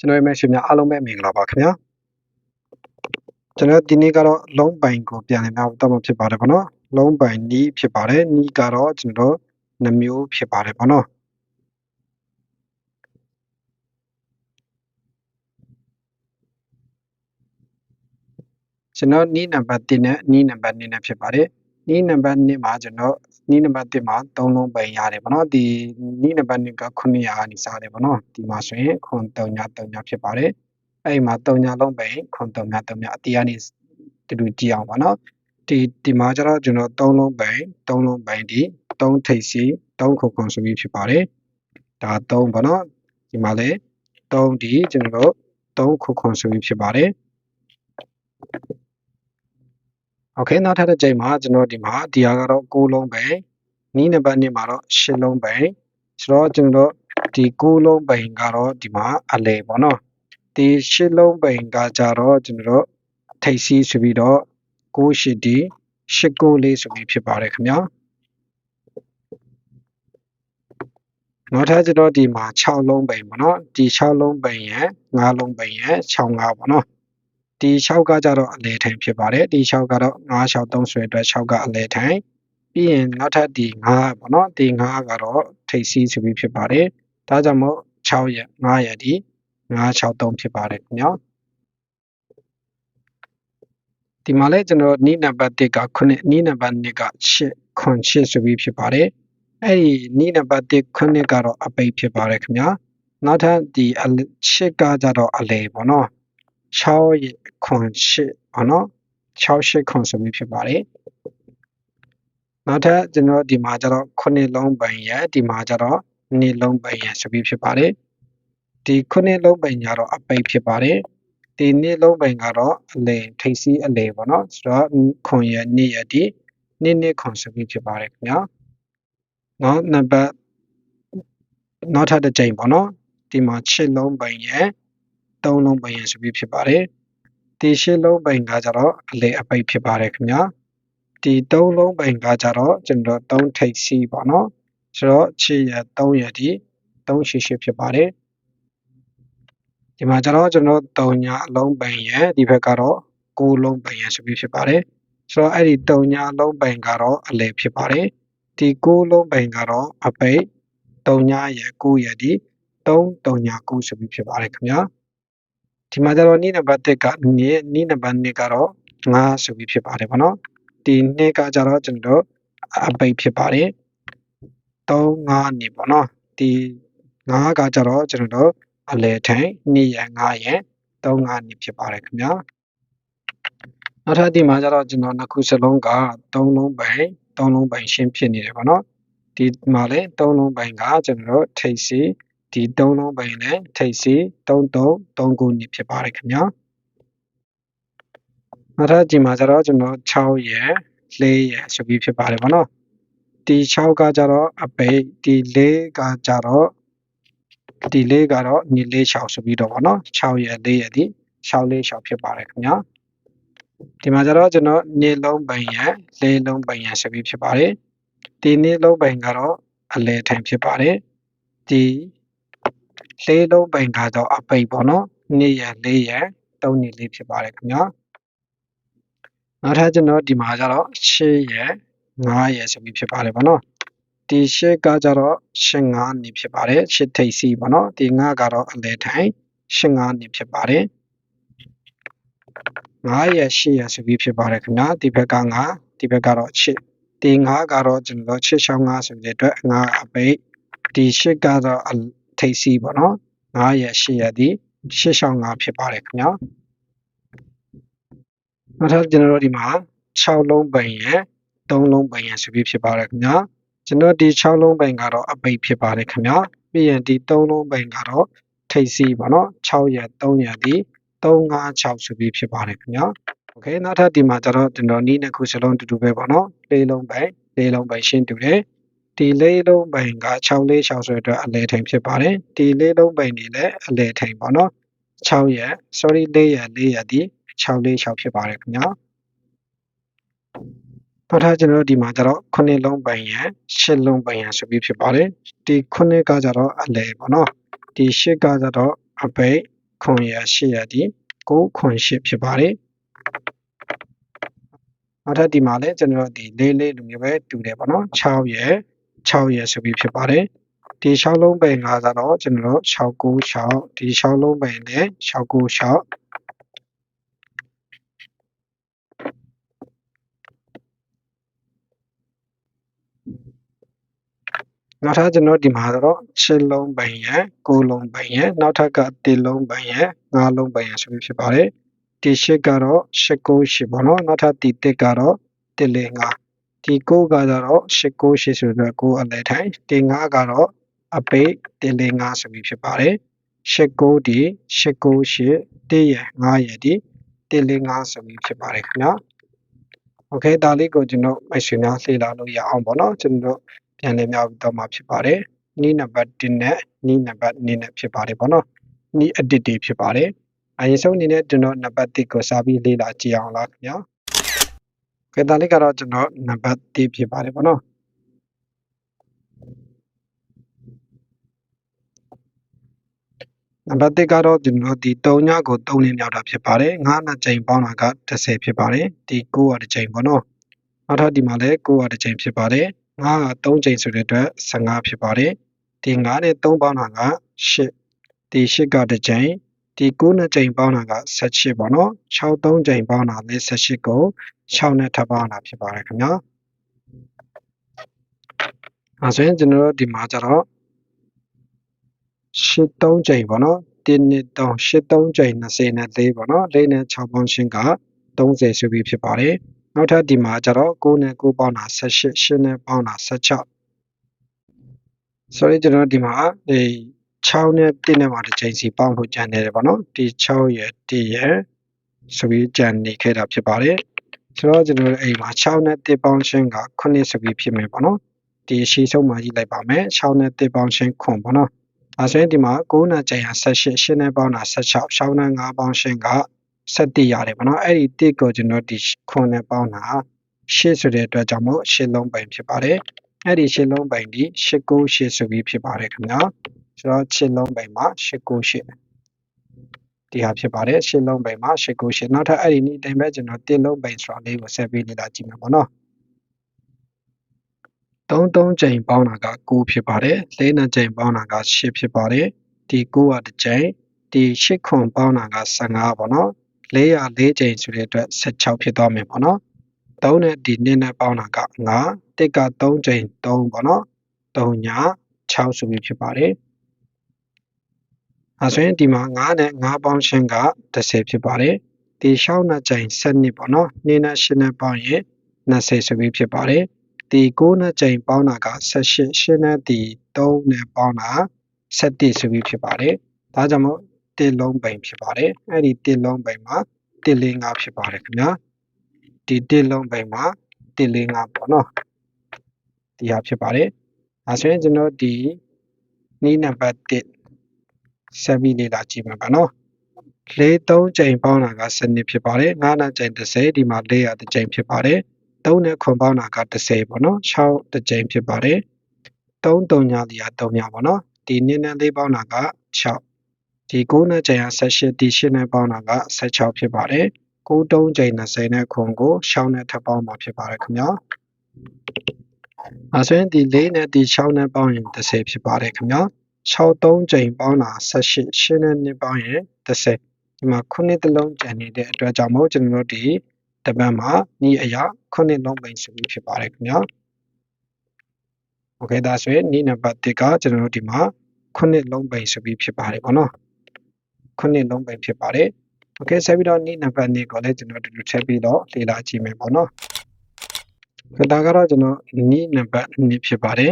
ကျွန်တော်ရဲ့မိတ်ဆွေများအားလုံးပဲမင်္ဂလာပါခင်ဗျာကျွန်တော်ဒီနေ့ကတော့လုံးပိုင်ကိုပြန်လည်များတော့မှဖြစ်ပါတယ်ဗောနော်လုံးပိုင်နီးဖြစ်ပါတယ်နီးကတော့ကျွန်တော်နှမျိုးဖြစ်ပါတယ်ဗောနော်ကျွန်တော်နီးနံပါတ်1နဲ့နီးနံပါတ်2နဲ့ဖြစ်ပါတယ် နီးနံပါတ်2မှာကျွန်တော်နီးနံပါတ်1မှာ3လုံးပိုင်ရတယ်ဗောနော်ဒီနီးနံပါတ်2က900ကနေစတယ်ဗောနော်ဒီမှာဆိုရင်ခွန်3ည3ညဖြစ်ပါတယ်အဲ့ဒီမှာ3ညလုံးပိုင်ခွန်3ည3ညအတီးကနေတူတူကြည့်အောင်ဗောနော်ဒီဒီမှာကျတော့ကျွန်တော်3လုံးပိုင်3လုံးပိုင်ဒီ3ထိပ်စီ3ခုခွန်ဆိုပြီးဖြစ်ပါတယ်ဒါ3ဗောနော်ဒီမှာလည်း3ဒီကျွန်တော်တို့3ခုခွန်ဆိုပြီးဖြစ်ပါတယ် โอเคနောက်ထပ်တစ်ကြိမ်မှာကျွန်တော်ဒီမှာဒီဟာကတော့6လုံးပဲနီးနံပါတ်1မှာတော့8လုံးပဲဆိုတော့ကျွန်တော်ဒီ6လုံးပိန်ကတော့ဒီမှာအလဲပေါ့နော်ဒီ8လုံးပိန်ကကြတော့ကျွန်တော်ထိပ်စီးဆိုပြီးတော့6 8ဒီ8 9လေးဆိုပြီးဖြစ်ပါတယ်ခင်ဗျာနောက်ထပ်ကျွန်တော်ဒီမှာ6လုံးပိန်ပေါ့နော်ဒီ6လုံးပိန်ရဲ့9လုံးပိန်ရဲ့6 5ပေါ့နော် ဒီ6ကကြတော့အလဲထိုင်ဖြစ်ပါတယ်ဒီ6ကတော့9 6 3ဆွဲအတွက်6ကအလဲထိုင်ပြီးရင်နောက်ထပ်ဒီ9ပေါ့နော်ဒီ9ကတော့ထိပ်စီးဆိုပြီးဖြစ်ပါတယ်ဒါကြောင့်မို့6ရက်9ရက်ဒီ963ဖြစ်ပါတယ်ခင်ဗျာဒီမှာလဲကျွန်တော်နီးနံပါတ်1က9နီးနံပါတ်2က8ခွန်8ဆိုပြီးဖြစ်ပါတယ်အဲ့ဒီနီးနံပါတ်1 9ကတော့အပိတ်ဖြစ်ပါတယ်ခင်ဗျာနောက်ထပ်ဒီ8ကကြတော့အလဲပေါ့နော် 6ခွန်8ပေါ့နော်6 8ခွန်ဆိုပြီးဖြစ်ပါတယ်နောက်ထပ်ကျွန်တော်ဒီမှာကျတော့9လုံးပိုင်ရဒီမှာကျတော့2လုံးပိုင်ရဆိုပြီးဖြစ်ပါတယ်ဒီ9လုံးပိုင်ညာတော့အပိတ်ဖြစ်ပါတယ်ဒီ2လုံးပိုင်ကတော့အလေထိပ်စီးအလေပေါ့နော်ဆိုတော့ခွန်ရ2ရဒီ2 2ခွန်ဆိုပြီးဖြစ်ပါတယ်ခင်ဗျာနောက်နံပါတ်နောက်ထပ်တစ်ကြိမ်ပေါ့နော်ဒီမှာ6လုံးပိုင်ရ သုံးလုံးပိုင်ရန်ဆိုပြီးဖြစ်ပါတယ်။ဒီရှင်းလုံးပိုင်ကကြတော့အလေအပိတ်ဖြစ်ပါတယ်ခင်ဗျာ။ဒီသုံးလုံးပိုင်ကကြတော့ကျွန်တော်သုံးထိပ်စီပေါ့နော်။ဆိုတော့6ရက်3ရက်ဒီ3ရှိရှိဖြစ်ပါတယ်။ဒီမှာကျတော့ကျွန်တော်3ညအလုံးပိုင်ရန်ဒီဘက်ကတော့6လုံးပိုင်ရန်ဆိုပြီးဖြစ်ပါတယ်။ဆိုတော့အဲ့ဒီ3ညအလုံးပိုင်ကတော့အလေဖြစ်ပါတယ်။ဒီ6လုံးပိုင်ကတော့အပိတ်3ညရက်9ရက်ဒီ3 3ည9ဆိုပြီးဖြစ်ပါတယ်ခင်ဗျာ။ ဒီမှာကျတော့နီးနံပါတ်1ကနီးနီးနံပါတ်2ကတော့9ဆိုပြီးဖြစ်ပါတယ်ဗောနော်ဒီ2ကကြတော့ကျွန်တော်အပိတ်ဖြစ်ပါတယ်3 5နေပေါ့နော်ဒီ9ကကြတော့ကျွန်တော်တို့အလဲထိုင်2ရ9ရ3 5နေဖြစ်ပါတယ်ခင်ဗျာနောက်ထပ်ဒီမှာကျတော့ကျွန်တော်နှစ်ခုစလုံးက3လုံးပိုင်3လုံးပိုင်ရှင်းဖြစ်နေတယ်ဗောနော်ဒီမှာလည်း3လုံးပိုင်ကကျွန်တော်တို့ထိပ်စီ ဒီ3လုံးပိုင်နဲ့ထိပ်စီ33 3ခုနေဖြစ်ပါတယ်ခင်ဗျာနောက်ထပ်ဒီမှာကျတော့ကျွန်တော်6ရယ်4ရယ်ဆိုပြီးဖြစ်ပါတယ်ဗောနော်ဒီ6ကကြတော့အပိတ်ဒီ4ကကြတော့ဒီ4ကတော့ညီ4 6ဆိုပြီးတော့ဗောနော်6ရယ်4ရယ်ဒီ6 4 6ဖြစ်ပါတယ်ခင်ဗျာဒီမှာကျတော့ကျွန်တော်နေလုံးပိုင်ရယ်လေးလုံးပိုင်ရယ်ဆိုပြီးဖြစ်ပါတယ်ဒီနေလုံးပိုင်ကတော့အလဲထိုင်ဖြစ်ပါတယ်ဒီ လေးလုံးပိုင်ကတော့အပိတ်ပေါ့နော်နေရယ်လေးရယ်သုံးနေလေးဖြစ်ပါတယ်ခင်ဗျာနောက်ထပ်ကျွန်တော်ဒီမှာကျတော့6ရယ်9ရယ်ဆိုပြီးဖြစ်ပါတယ်ဗောနော်ဒီ8ကကြတော့8 5နေဖြစ်ပါတယ်8ထိပ်စီဗောနော်ဒီ9ကတော့အလဲထိုင်8 5နေဖြစ်ပါတယ်9ရယ်8ရယ်ဆိုပြီးဖြစ်ပါတယ်ခင်ဗျာဒီဘက်က9ဒီဘက်ကတော့8ဒီ9ကတော့ကျွန်တော်6ရှောင်း9ဆိုတဲ့အတွက်9အပိတ်ဒီ8ကတော့ ထိပ်စီဗောနော်9ရယ်8ရယ်ဒီ8ရှောင်း9ဖြစ်ပါတယ်ခင်ဗျာနောက်ထပ်ကျွန်တော်တို့ဒီမှာ6လုံးပိုင်ရယ်3လုံးပိုင်ရယ်ဆိုပြီးဖြစ်ပါတယ်ခင်ဗျာကျွန်တော်ဒီ6လုံးပိုင်ကတော့အပိတ်ဖြစ်ပါတယ်ခင်ဗျာပြီးရင်ဒီ3လုံးပိုင်ကတော့ထိပ်စီပါเนาะ6ရယ်3ရယ်ဒီ356ဆိုပြီးဖြစ်ပါတယ်ခင်ဗျာโอเคနောက်ထပ်ဒီမှာကျတော့ကျွန်တော်နီးနှစ်ခုစလုံးတူတူပဲပေါ့เนาะလေးလုံးပိုင်လေးလုံးပိုင်ရှင်းတူတယ် ဒီလေးလုံးပိုင်က6လေး6ဆွဲအတွက်အလဲထိန်ဖြစ်ပါတယ်ဒီလေးလုံးပိုင်နေလည်းအလဲထိန်ပေါ့နော်6ရက် sorry 4ရက်4ရက်ဒီ6လေး6ဖြစ်ပါတယ်ခင်ဗျာနောက်ထပ်ကျွန်တော်တို့ဒီမှာကျတော့9လုံးပိုင်ရန်10လုံးပိုင်ရန်ဆိုပြီးဖြစ်ပါတယ်ဒီ9ကကျတော့အလဲပေါ့နော်ဒီ10ကကျတော့အပိတ်9ရက်10ရက်ဒီ9ခွန်10ဖြစ်ပါတယ်နောက်ထပ်ဒီမှာလည်းကျွန်တော်တို့ဒီလေးလေးလိုမျိုးပဲတူတယ်ပေါ့နော်6ရက် 6ရဆိုပြီးဖြစ်ပါတယ်ဒီ6လုံးပိန်ကကတော့ကျွန်တော်တို့696ဒီ6လုံးပိန်နဲ့696နောက်ထပ်ကျွန်တော်ဒီမှာတော့6လုံးပိန်ရယ်9လုံးပိန်ရယ်နောက်ထပ်က1လုံးပိန်ရယ်5လုံးပိန်ရယ်ဆိုပြီးဖြစ်ပါတယ်ဒီရှစ်ကတော့898ပေါ့နော်နောက်ထပ်ဒီတစ်ကတော့105 ဒီ9ကကြတော့898ဆိုတော့9အလဲထိုင်ဒီ5ကတော့အပိတ်105ဆိုပြီးဖြစ်ပါတယ်89ဒီ898တရ9ရဒီ105ဆိုပြီးဖြစ်ပါတယ်ခင်ဗျာโอเคဒါလေးကိုကျွန်တော်မိတ်ဆွေများလေ့လာလို့ရအောင်ပေါ့နော်ကျွန်တော်ပြန်လည်မြောက်တော့မှာဖြစ်ပါတယ်နီးနံပါတ်1နဲ့နီးနံပါတ်2နဲ့ဖြစ်ပါတယ်ပေါ့နော်နီး edit တွေဖြစ်ပါတယ်အရင်ဆုံးအနေနဲ့ကျွန်တော်နံပါတ်1ကိုစာပြီးလေ့လာကြည့်အောင်လားခင်ဗျာ ကဲဒါလေးကတော့ကျွန်တော်နံပါတ်1ဖြစ်ပါတယ်ပေါ့နော်နံပါတ်1ကတော့ကျွန်တော်ဒီ3ညကို3လင်းမြောက်တာဖြစ်ပါတယ်9နှစ်ချိန်ပေါင်းတာက30ဖြစ်ပါတယ်ဒီ9ကတစ်ချိန်ပေါ့နော်နောက်ထပ်ဒီမှာလည်း9ကတစ်ချိန်ဖြစ်ပါတယ်9က3ချိန်ဆိုတဲ့အတွက်15ဖြစ်ပါတယ်ဒီ9နဲ့3ပေါင်းတာက8ဒီ8ကတစ်ချိန် ဒီ9နဲ့ချိန်ပေါင်းတာက18ပေါ့နော်6 3ချိန်ပေါင်းတာလည်း18ကို6နဲ့ထပ်ပေါင်းတာဖြစ်ပါတယ်ခင်ဗျာအဲဆိုရင်ကျွန်တော်တို့ဒီမှာကျတော့8 3ချိန်ပေါ့နော်1နဲ့3 8 3ချိန်20နဲ့4ပေါ့နော်4နဲ့6ပေါင်းရှင်းက30ဆိုပြီးဖြစ်ပါတယ်နောက်ထပ်ဒီမှာကျတော့9နဲ့9ပေါင်းတာ18 8နဲ့ပေါင်းတာ16 sorry ကျွန်တော်ဒီမှာဒီ 6နဲ့1နဲ့မှာတစ်ချိန်စီပေါင်းလို့ကြံနေတယ်ပေါ့နော်ဒီ6ရယ်1ရယ်ဆိုပြီးကြံနေခဲ့တာဖြစ်ပါတယ်ဆိုတော့ကျွန်တော်အိမ်မှာ6နဲ့1ပေါင်းရှင်းက9ဆိုပြီးဖြစ်မယ်ပေါ့နော်ဒီရှေ့ဆုံးမှာကြည့်လိုက်ပါမယ်6နဲ့1ပေါင်းရှင်းခွန်ပေါ့နော်အဲဆိုရင်ဒီမှာ9နဲ့ချိန်ဟာ18 8နဲ့ပေါင်းတာ16 6နဲ့5ပေါင်းရှင်းက17ရတယ်ပေါ့နော်အဲ့ဒီ1ကိုကျွန်တော်ဒီခွန်နဲ့ပေါင်းတာ8ဆိုတဲ့အတွက်ကြောင့်မို့8လုံးပိုင်ဖြစ်ပါတယ်အဲ့ဒီ8လုံးပိုင်ဒီ898ဆိုပြီးဖြစ်ပါတယ်ခင်ဗျာ ဆိုတော့8လုံးပိုင်မှာ898ဒီဟာဖြစ်ပါတယ်8လုံးပိုင်မှာ898နောက်ထပ်အဲ့ဒီနေ့တိုင်ပဲကျွန်တော်1လုံးပိုင်ဆိုတာလေးကိုဆက်ပြီးလေ့လာကြည့်မယ်ပေါ့နော်3 3ချိန်ပေါင်းတာက9ဖြစ်ပါတယ်၄နှစ်ချိန်ပေါင်းတာက10ဖြစ်ပါတယ်ဒီ9ကတစ်ချိန်ဒီ8ခွန်ပေါင်းတာက15ပေါ့နော်404ချိန်ဆိုတဲ့အတွက်16ဖြစ်သွားမယ်ပေါ့နော်3နဲ့ဒီ2နဲ့ပေါင်းတာက9တစ်က3ချိန်3ပေါ့နော်3ည6ဆိုပြီးဖြစ်ပါတယ် အဲဆိုရင်ဒီမှာ9နဲ့9ပေါင်းရှင်းက30ဖြစ်ပါတယ်ဒီ6နှစ်ချိန်7ပေါ့နော်2နဲ့8နဲ့ပေါင်းရင်20ဆိုပြီးဖြစ်ပါတယ်ဒီ9နဲ့ချိန်ပေါင်းတာက18 8နဲ့ဒီ3နဲ့ပေါင်းတာ17ဆိုပြီးဖြစ်ပါတယ်ဒါကြောင့်မို့တစ်လုံးပိန်ဖြစ်ပါတယ်အဲ့ဒီတစ်လုံးပိန်မှာတစ်လေးငါဖြစ်ပါတယ်ခင်ဗျာဒီတစ်လုံးပိန်မှာတစ်လေးငါပေါ့နော်ဒီဟာဖြစ်ပါတယ်ဒါဆိုရင်ကျွန်တော်ဒီနီးနံပါတ်1 ဆက်ပြီးလေ့လာကြည့်မှာပါနော်လေး3ချိန်ပေါင်းတာက7နှစ်ဖြစ်ပါတယ်9နဲ့ချိန်30ဒီမှာ400တစ်ချိန်ဖြစ်ပါတယ်3နဲ့ခွန်ပေါင်းတာက30ပေါ့နော်6တစ်ချိန်ဖြစ်ပါတယ်3 3ညာလီယာ3ညာပေါ့နော်ဒီနည်းနဲ့လေးပေါင်းတာက6ဒီ9နဲ့ချိန်က18ဒီ8နဲ့ပေါင်းတာက16ဖြစ်ပါတယ်9 3ချိန်20နဲ့ခွန်ကို6နဲ့ထပ်ပေါင်းမှာဖြစ်ပါတယ်ခင်ဗျာအဲဆိုရင်ဒီ4နဲ့ဒီ6နဲ့ပေါင်းရင်30ဖြစ်ပါတယ်ခင်ဗျာ 6 3ချိန်ပေါင်းတာ18 8နဲ့2ပေါင်းရင်30ဒီမှာ9တလုံးကျန်နေတဲ့အတွက်ကြောင့်မို့ကျွန်တော်တို့ဒီတပတ်မှာဤအရာ9လုံးပိန်စုဖြစ်ပါတယ်ခင်ဗျာโอเคဒါဆိုရင်ဤနံပါတ်1ကကျွန်တော်တို့ဒီမှာ9လုံးပိန်စုဖြစ်ပါတယ်ပေါ့နော်9လုံးပိန်ဖြစ်ပါတယ်โอเคဆက်ပြီးတော့ဤနံပါတ်2ကိုလည်းကျွန်တော်တူတူထည့်ပြီးတော့လေ့လာကြည့်မယ်ပေါ့နော်ဒါကတော့ကျွန်တော်ဤနံပါတ်2ဖြစ်ပါတယ်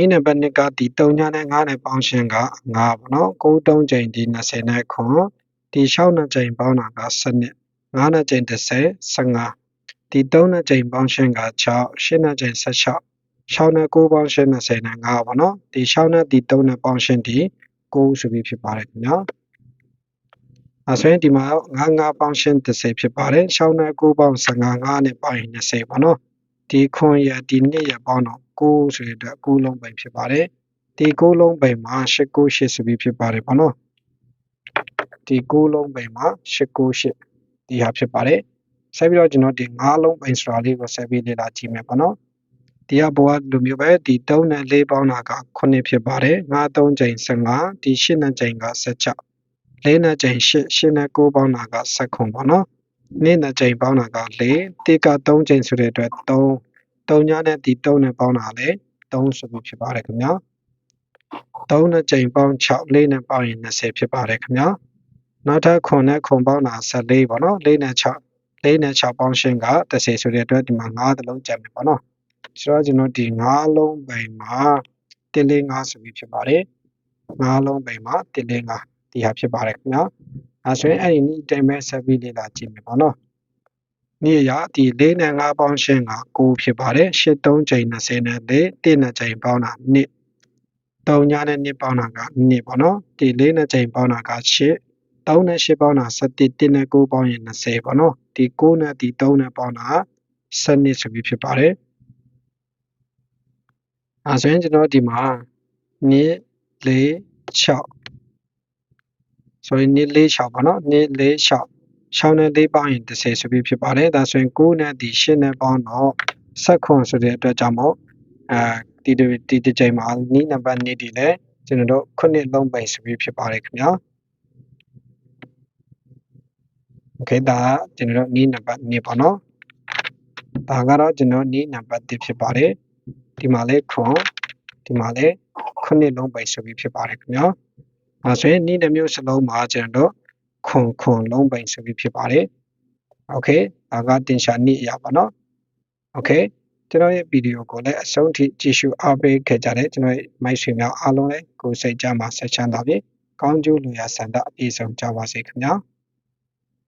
ဤနံပါတ်2ကဒီ3ညနဲ့9နဲ့ပေါင်းရှင်းက9ပေါ့နော်9 3ချိန်ဒီ20နဲ့ခွန်ဒီ6နှစ်ချိန်ပေါင်းတာက7နှစ်9နှစ်ချိန်30 15ဒီ3နှစ်ချိန်ပေါင်းရှင်းက6 8နှစ်ချိန်16 6နဲ့9ပေါင်းရှင်း20နဲ့9ပေါ့နော်ဒီ6နဲ့ဒီ3နဲ့ပေါင်းရှင်းဒီ9ဆိုပြီးဖြစ်ပါတယ်ခင်ဗျာအဲဆိုရင်ဒီမှာ9 9ပေါင်းရှင်း30ဖြစ်ပါတယ်6နဲ့9ပေါင်း15 9နဲ့ပေါင်းရင်20ပေါ့နော်ဒီခွန်ရဒီနှစ်ရပေါင်းတော့ 9ဆိုတဲ့အတွက်9လုံးပိန်ဖြစ်ပါတယ်ဒီ9လုံးပိန်မှာ8 9 8ဆိုပြီးဖြစ်ပါတယ်ပေါ့နော်ဒီ9လုံးပိန်မှာ898ဒီဟာဖြစ်ပါတယ်ဆက်ပြီးတော့ကျွန်တော်ဒီ9လုံးပိန်ဆိုတာလေးကိုဆက်ပြီးလေ့လာကြည့်မယ်ပေါ့နော်ဒီကဘောကလူမျိုးပဲဒီ3နဲ့4ပေါင်းတာက9ဖြစ်ပါတယ်9 3ချိန်15ဒီ8နဲ့ချိန်က16 4နဲ့ချိန်8 8နဲ့9ပေါင်းတာက19ပေါ့နော်နေ့နဲ့ချိန်ပေါင်းတာက4တိက3ချိန်ဆိုတဲ့အတွက်3 3ညနဲ့ဒီ3နဲ့ပေါင်းတာလည်း3ဆိုပြီးဖြစ်ပါတယ်ခင်ဗျာ3နဲ့ချိန်ပေါင်း6 4နဲ့ပေါင်းရင်20ဖြစ်ပါတယ်ခင်ဗျာနောက်ထပ်9နဲ့9ပေါင်းတာ14ပေါ့နော်4နဲ့6 4နဲ့6ပေါင်းရှင်းက30ဆိုတဲ့အတွက်ဒီမှာ9သလုံးကျန်ပြီပေါ့နော်ဆိုတော့ကျွန်တော်ဒီ9လုံးပိန်မှာ145ဆိုပြီးဖြစ်ပါတယ်9လုံးပိန်မှာ145ဒီဟာဖြစ်ပါတယ်ခင်ဗျာအဲဆိုရင်အဲ့ဒီနေ့တိုင်းပဲဆက်ပြီးလေ့လာကြည့်မယ်ပေါ့နော် နေ့ရဒီ၄နဲ့၅ပေါင်းရှင်းက9ဖြစ်ပါတယ်8 3ချိန်20နဲ့4 1နဲ့ချိန်ပေါင်းတာ2 3ညနဲ့2ပေါင်းတာက2ပေါ့နော်ဒီ4နဲ့ချိန်ပေါင်းတာက8 3နဲ့8ပေါင်းတာ17 1နဲ့9ပေါင်းရင်20ပေါ့နော်ဒီ9နဲ့ဒီ3နဲ့ပေါင်းတာ12ဆိုပြီးဖြစ်ပါတယ်အဲဆိုရင်ကျွန်တော်ဒီမှာ2 4 6ဆိုရင်2 4 6ပေါ့နော်2 4 6 6နဲ့4ပေါင်းရင်10ဆိုပြီးဖြစ်ပါတယ်ဒါဆိုရင်9နဲ့ဒီ10နဲ့ပေါင်းတော့16ဆိုတဲ့အတွက်ကြောင့်မို့အဲဒီဒီဒီချိန်မှာနီးနံပါတ်2ဒီလည်းကျွန်တော်တို့ခုနှစ်လုံးပိုင်ဆိုပြီးဖြစ်ပါတယ်ခင်ဗျာ Okay ဒါကျွန်တော်တို့နီးနံပါတ်2ပေါ့နော်ဒါကတော့ကျွန်တော်နီးနံပါတ်1ဖြစ်ပါတယ်ဒီမှာလဲခွန်ဒီမှာလဲခုနှစ်လုံးပိုင်ဆိုပြီးဖြစ်ပါတယ်ခင်ဗျာအဲဆိုရင်နီးနှမျိုးစလုံးမှာကျွန်တော်တို့ ခွန်ခွန်လုံးပိန်ဆိုပြီးဖြစ်ပါတယ်โอเคဒါကတင်ရှာနည်းအရာပါเนาะโอเคကျွန်တော်ရဲ့ဗီဒီယိုကိုလည်းအဆုံးထိကြည့်ရှုအားပေးခဲ့ကြတဲ့ကျွန်တော်ရဲ့မိုက်ဆွေများအားလုံးလည်းကိုယ်စိတ်ကြမှာဆက်ချမ်းသာပြီးကောင်းကျိုးလူရဆန္ဒအပြည့်စုံကြပါစေခင်ဗျာ